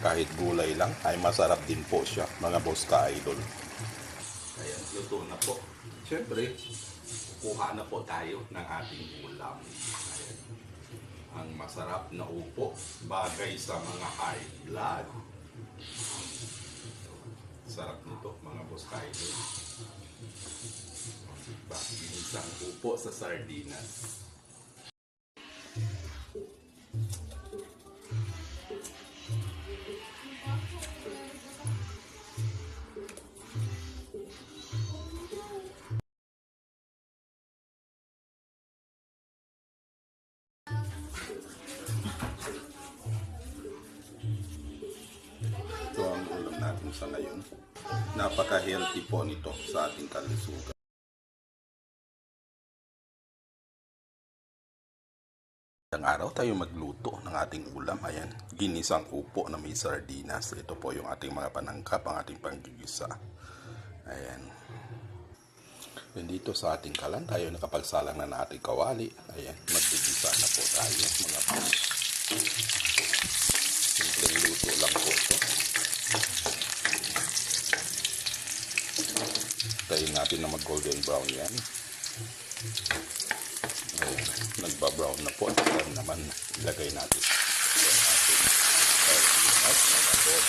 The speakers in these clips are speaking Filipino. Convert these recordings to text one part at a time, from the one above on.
kahit gulay lang ay masarap din po siya mga boss ka-idol. Ayan, luto na po. Siyempre, kuha na po tayo ng ating ulam. Ayan. Ang masarap na upo, bagay sa mga high blood. Sarap nito mga boss ka-idol. Diba? Isang upo sa sardinas. Natin sa ngayon. Napaka-healthy po nito sa ating kalusugan. Isang araw tayo magluto ng ating ulam. Ayan, ginisang upo na may sardinas. Ito po yung ating mga panangkap, ang ating panggigisa. Ayan. Then dito sa ating kalan, tayo nakapagsalang na ng ating kawali. Ayan, magbigisa na po tayo, mga boss. Simpleng luto lang po ito. Tayin natin na mag-golden brown yan. Ayan, nagba-brown na po. Then naman, ilagay natin yung ating mga boss.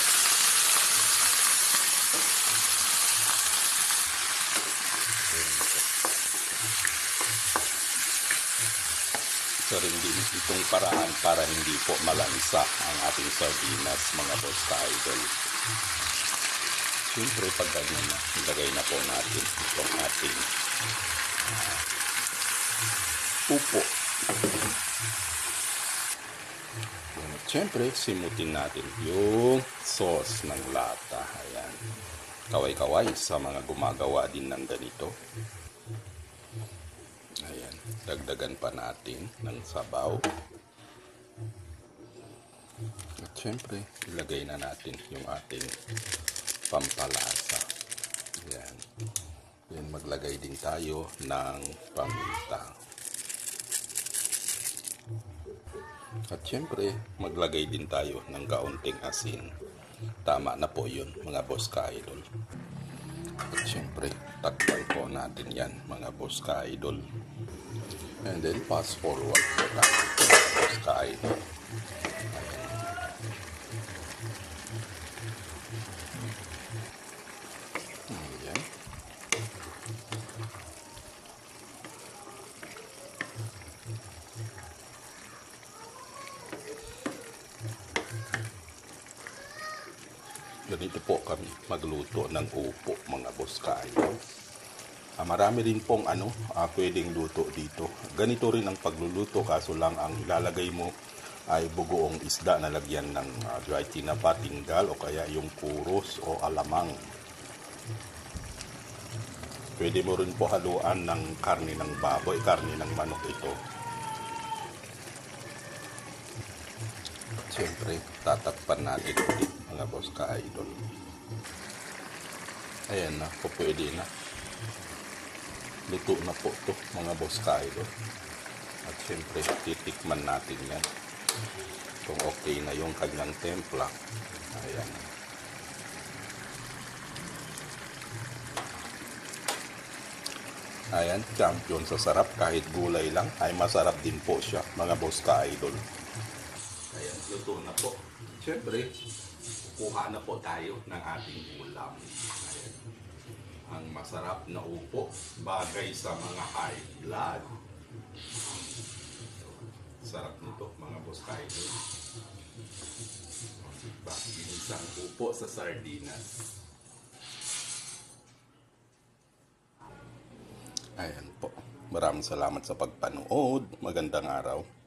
Ito rin din itong paraan para hindi po malansa ang ating sardinas, mga boss ka-idol. Siyempre, pag ganyan na, ilagay na po natin itong ating ah, upo. At siyempre, simutin natin yung sauce ng lata. Ayan. Kaway-kaway sa mga gumagawa din ng ganito. Ayan. Dagdagan pa natin ng sabaw. At syempre, ilagay na natin yung ating pampalasa. Ayan. Then maglagay din tayo ng paminta. At syempre, maglagay din tayo ng kaunting asin. Tama na po yun, mga boss ka-idol. At syempre, takpan po natin yan, mga boss ka-idol. And then, fast forward po tayo, mga boss ka-idol. Ayan. Ganito po kami magluto ng upo mga boss kayo. Ah, marami rin pong ano, ah, pwedeng luto dito. Ganito rin ang pagluluto kaso lang ang ilalagay mo ay bugoong isda na lagyan ng ah, dry tinapa, tinggal o kaya yung kuros o alamang. Pwede mo rin po haluan ng karne ng baboy, karne ng manok ito. Siyempre, tatakpan natin ulit mga boss ka-idol. Ayan na, po pwede na. Luto na po to mga boss ka-idol. At siyempre, titikman natin yan. Kung okay na yung kanyang templa. Ayan. Ayan, champion sa sarap. Kahit gulay lang, ay masarap din po siya, mga boss ka-idol. Luto na po. Siyempre, kuha na po tayo ng ating ulam. Ayan. Ang masarap na upo, bagay sa mga high blood. Sarap nito, mga boss kaidol. Diba? Isang upo sa sardinas. Ayan po. Maraming salamat sa pagpanood. Magandang araw.